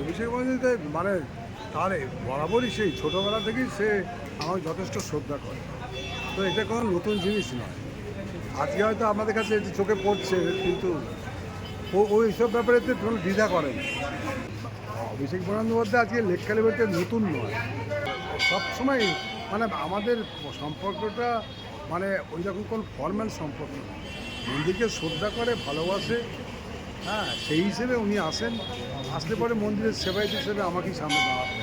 অভিষেক বন্দ্যোপাধ্যায় মানে তার বরাবরই সেই ছোটোবেলা থেকেই সে আমাকে যথেষ্ট শ্রদ্ধা করে। তো এটা কোনো নতুন জিনিস নয়। আজকে হয়তো আমাদের কাছে এটি চোখে পড়ছে, কিন্তু ওই সব ব্যাপারে কোনো দ্বিধা করেন অভিষেক বন্দ্যোপাধ্যায় আজকে লেক কালিবাড়িতে নতুন নয়। সবসময় মানে আমাদের সম্পর্কটা মানে ওই রকম কোনো ফর্ম্যাল সম্পর্ক মন্দিরকে শ্রদ্ধা করে, ভালোবাসে হ্যাঁ সেই হিসেবে উনি আসেন। আসলে পরে মন্দিরের সেবায়িত হিসেবে আমাকেই সামনে দেওয়া হবে.